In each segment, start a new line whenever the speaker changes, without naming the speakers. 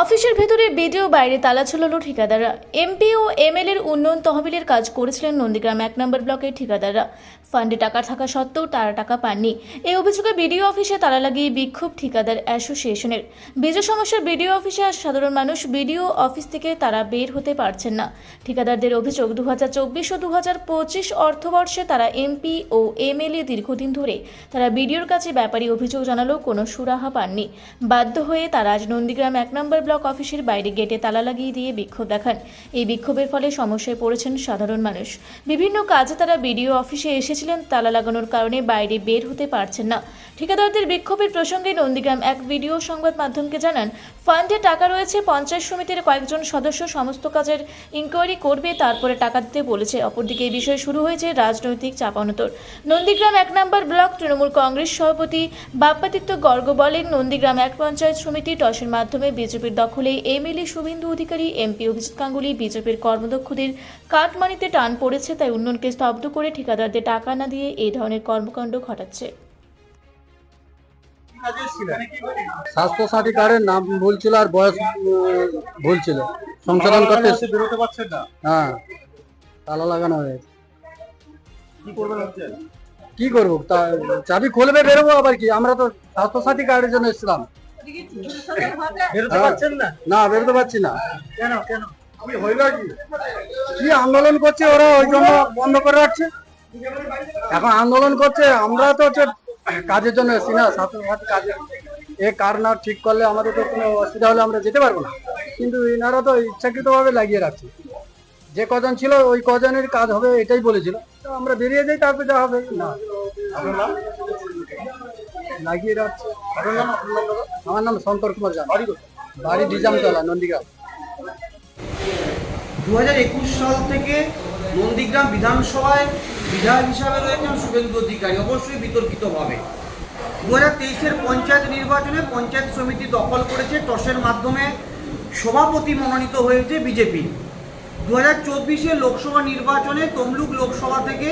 অফিসের ভেতরে বিডিও বাইরে তালা ঝুলালো ঠিকাদাররা। এমপি ও এমএলএর উন্নয়ন তহবিলের কাজ করেছিলেন নন্দীগ্রাম এক নম্বর ব্লকের ঠিকাদাররা। ফান্ডে টাকা থাকা সত্ত্বেও তারা টাকা পাননি। এই অভিযোগে বিডিও অফিসে তালা লাগিয়ে বিক্ষোভ ঠিকাদার অ্যাসোসিয়েশনের। বিজয় সমস্যার বিডিও অফিসে আর সাধারণ মানুষ বিডিও অফিস থেকে তারা বের হতে পারছেন না। ঠিকাদারদের অভিযোগ দু হাজার চব্বিশ ও দু হাজার পঁচিশ অর্থবর্ষে তারা এমপি ও এমএলএ দীর্ঘদিন ধরে তারা বিডিওর কাছে ব্যাপারী অভিযোগ জানালেও কোনো সুরাহা পাননি। বাধ্য হয়ে তারা আজ নন্দীগ্রাম এক নম্বর ব্লক অফিসের বাইরে গেটে তালা লাগিয়ে দিয়ে বিক্ষোভ দেখান। এই বিক্ষোভের ফলে সমস্যায় পড়েছেন সাধারণ মানুষ। বিভিন্ন কাজে তারা বিডিও অফিসে এসেছিলেন, তালা লাগানোর কারণে বাইরে বের হতে পারছেন না। ঠিকাদারদের বিক্ষোভের প্রসঙ্গে নন্দীগ্রাম এক ভিডিও সংবাদ মাধ্যমকে জানান, ফান্ডে টাকা রয়েছে, পঞ্চায়েত সমিতির কয়েকজন সদস্য সমস্ত কাজের ইনকোয়ারি করবে, তারপরে টাকা দিতে বলেছে। অপরদিকে এই বিষয়ে শুরু হয়েছে রাজনৈতিক চাপানোতর নন্দীগ্রাম এক নম্বর ব্লক তৃণমূল কংগ্রেস সভাপতি বাপ্পাদিত্য গর্গ বলেন, নন্দীগ্রাম এক পঞ্চায়েত সমিতি টসের মাধ্যমে বিজেপির দখলে এমএলএ শুভেন্দু অধিকারী এমপি অভিজিৎ গাঙ্গুলি বিজেপির কর্মদক্ষদের কাটমানিতে টান পড়েছে তাই উন্নয়নকে স্তব্ধ করে ঠিকাদারদের টাকা না দিয়ে এই ধরনের কর্মকাণ্ড ঘটাচ্ছে।
স্বাস্থ্য সাথী কার্ডের নাম ভুল ছিল আর বয়স ভুল ছিল। সংশোধন করতে
বেরোতে পারছেন না।
হ্যাঁ তালা লাগানো হয়েছে
কি করবেন
কি করব? তা চাবি খুলবে বেরোবো আবার কি? আমরা তো স্বাস্থ্য সাথী কার্ডের জন্য এসেছিলাম।
বেরোতে
হ্যাঁ।
পারছেন না?
না বেরোতে পারছি না।
কেন কেন?
কি আন্দোলন করছে ওরা ওই জন্য বন্ধ করে রাখছে? এখন আন্দোলন করছে আমরা তো হচ্ছে কাজের জন্য এসেছি না সাথী কাজে এ কার না ঠিক করলে আমাদের তো কোনো অসুবিধা হলে আমরা যেতে পারব না। কিন্তু এনারা তো ইচ্ছাকৃত ভাবে লাগিয়ে রাখছে। যে কজন ছিল ওই কজনের কাজ হবে এটাই বলেছিল। তো আমরা বেরিয়ে যাই তারপরে যা হবে। না। লাগিয়ে রাখছে। আমার নাম শঙ্কর কুমার জান।
বাড়ি
বাড়ি ডিজামতলা নন্দীগ্রাম।
দু সাল থেকে নন্দীগ্রাম বিধানসভায় বিধায়ক হিসাবে রয়েছেন শুভেন্দু অধিকারী অবশ্যই বিতর্কিতভাবে। দু হাজার তেইশের পঞ্চায়েত নির্বাচনে পঞ্চায়েত সমিতি দখল করেছে টসের মাধ্যমে সভাপতি মনোনীত হয়েছে বিজেপি। দু হাজার চব্বিশে লোকসভা নির্বাচনে তমলুক লোকসভা থেকে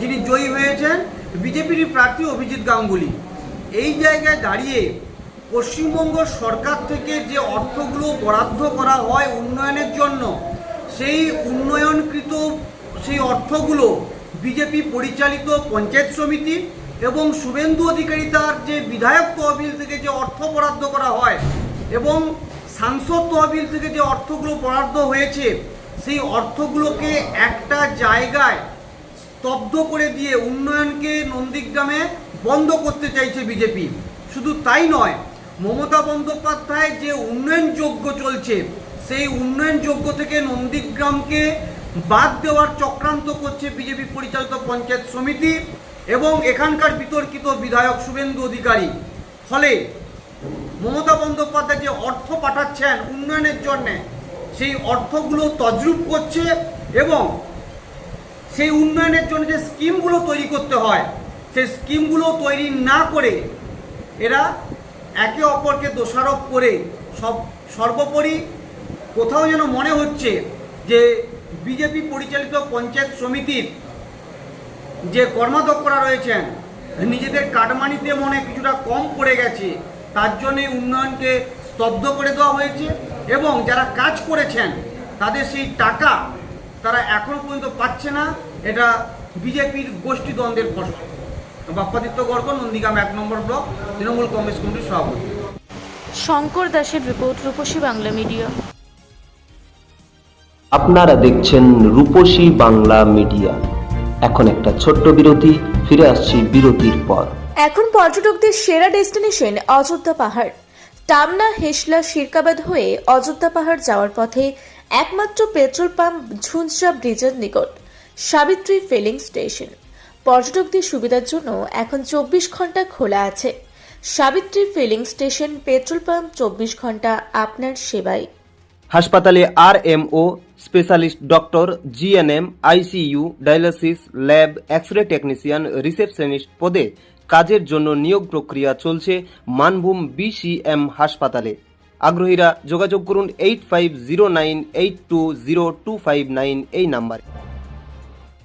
যিনি জয়ী হয়েছেন বিজেপির প্রার্থী অভিজিৎ গাঙ্গুলি। এই জায়গায় দাঁড়িয়ে পশ্চিমবঙ্গ সরকার থেকে যে অর্থগুলো বরাদ্দ করা হয় উন্নয়নের জন্য, সেই উন্নয়নকৃত সেই অর্থগুলো বিজেপি পরিচালিত পঞ্চায়েত সমিতি এবং শুভেন্দু অধিকারী তার যে বিধায়ক তহবিল থেকে যে অর্থ বরাদ্দ করা হয় এবং সাংসদ তহবিল থেকে যে অর্থগুলো বরাদ্দ হয়েছে, সেই অর্থগুলোকে একটা জায়গায় স্তব্ধ করে দিয়ে উন্নয়নকে নন্দীগ্রামে বন্ধ করতে চাইছে বিজেপি। শুধু তাই নয়, মমতা বন্দ্যোপাধ্যায় যে উন্নয়নযোগ্য চলছে, সেই উন্নয়নযোগ্য থেকে নন্দীগ্রামকে বাদ দেওয়ার চক্রান্ত করছে বিজেপি পরিচালিত পঞ্চায়েত সমিতি এবং এখানকার বিতর্কিত বিধায়ক শুভেন্দু অধিকারী। ফলে মমতা বন্দ্যোপাধ্যায় যে অর্থ পাঠাচ্ছেন উন্নয়নের জন্যে, সেই অর্থগুলো তদ্রূপ করছে এবং সেই উন্নয়নের জন্য যে স্কিমগুলো তৈরি করতে হয়, সেই স্কিমগুলো তৈরি না করে এরা একে অপরকে দোষারোপ করে সব, সর্বোপরি কোথাও যেন মনে হচ্ছে যে বিজেপি পরিচালিত পঞ্চায়েত সমিতির যে কর্মাধ্যক্ষরা রয়েছেন, নিজেদের কাটমানিতে মনে কিছুটা কম পড়ে গেছে, তার জন্যে উন্নয়নকে স্তব্ধ করে দেওয়া হয়েছে এবং যারা কাজ করেছেন, তাদের সেই টাকা তারা এখনও পর্যন্ত পাচ্ছে না। এটা বিজেপির গোষ্ঠী দ্বন্দ্বের ফসল বাপ্পাদিত্য গর্গ নন্দীগ্রাম এক নম্বর ব্লক তৃণমূল কংগ্রেস কমিটির সভাপতি।
শঙ্কর দাসের রিপোর্ট রূপসী বাংলা মিডিয়া।
আপনারা দেখছেন রূপসী বাংলা মিডিয়া। এখন একটা ছোট্ট বিরতি ফিরে আসছি বিরতির পর।
এখন পর্যটকদের সেরা ডেস্টিনেশন অযোধ্যা পাহাড়। টামনা হেসলা শিরকাবাদ হয়ে অযোধ্যা পাহাড় যাওয়ার পথে একমাত্র পেট্রোল পাম্প ঝুনঝা ব্রিজের নিকট, সাবিত্রী ফিলিং স্টেশন। পর্যটকদের সুবিধার জন্য এখন চব্বিশ ঘণ্টা খোলা আছে। Savitri filling station petrol pump চব্বিশ ঘণ্টা আপনার সেবায়
হাসপাতালে R M O specialist doctor, GNM, ICU, dialysis, lab X ray technician receptionist পদে কাজের জন্য নিয়োগ প্রক্রিয়া চলছে মানভূম বিসিএম হাসপাতালে। আগ্রহীরা যোগাযোগ করুন eight five zero nine eight two zero two five nine এই নাম্বারে।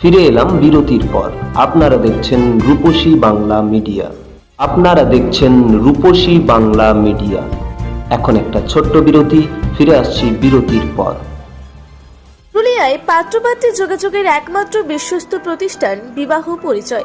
ফিরে এলাম বিরতির পর। আপনারা দেখছেন রূপসী বাংলা মিডিয়া। আপনারা দেখছেন রূপসী বাংলা মিডিয়া। এখন একটা ছোট্ট বিরতি, ফিরে আসছি বিরতির পর।
পুরুলিয়ায় পাত্রপাত্রী যোগাযোগের একমাত্র বিশ্বস্ত প্রতিষ্ঠান বিবাহ পরিচয়।